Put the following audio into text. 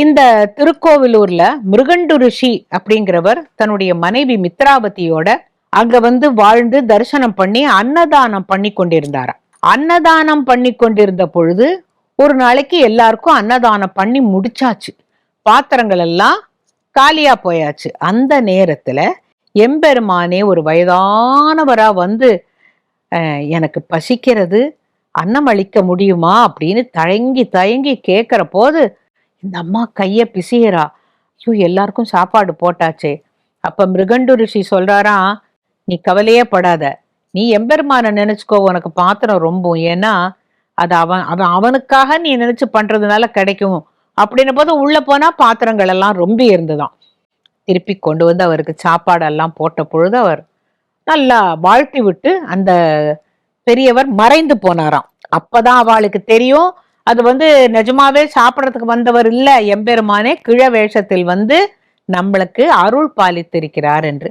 இந்த திருக்கோவிலூர்ல மிருகண்டு ரிஷி அப்படிங்கிறவர் தன்னுடைய மனைவி மித்ராவதியோட அங்க வந்து வாழ்ந்து தரிசனம் பண்ணி அன்னதானம் பண்ணி கொண்டிருந்தாரா அன்னதானம் பண்ணி கொண்டிருந்த பொழுது ஒரு நாளைக்கு எல்லாருக்கும் அன்னதானம் பண்ணி முடிச்சாச்சு. பாத்திரங்கள் எல்லாம் காலியா போயாச்சு. அந்த நேரத்துல எம்பெருமானே ஒரு வயதானவரா வந்து எனக்கு பசிக்கிறது அன்னம் அளிக்க முடியுமா? அப்படின்னு தயங்கி தயங்கி கேட்குற போது இந்த அம்மா கையை பிசியறா ஐயோ எல்லாருக்கும் சாப்பாடு போட்டாச்சே. அப்ப மிருகண்டு ரிஷி சொல்றாராம் நீ கவலையே படாத. நீ எம்பெருமான நினைச்சுக்கோ உனக்கு பாத்திரம் ரொம்ப ஏன்னா அது அவன் அவன் அவனுக்காக நீ நினைச்சு பண்றதுனால கிடைக்கும். அப்படின்ன போது உள்ள போனா பாத்திரங்கள் எல்லாம் ரொம்ப இருந்துதான். திருப்பி கொண்டு வந்து அவருக்கு சாப்பாடெல்லாம் போட்ட பொழுது அவர் நல்லா வாழ்த்தி விட்டு அந்த பெரியவர் மறைந்து போனாராம். அப்பதான் அவளுக்கு தெரியும் அது வந்து நிஜமாவே சாப்பிட்றதுக்கு வந்தவர் இல்ல எம்பெருமானே கிழ வேஷத்தில் வந்து நம்மளுக்கு அருள் பாலித்திருக்கிறார் என்று.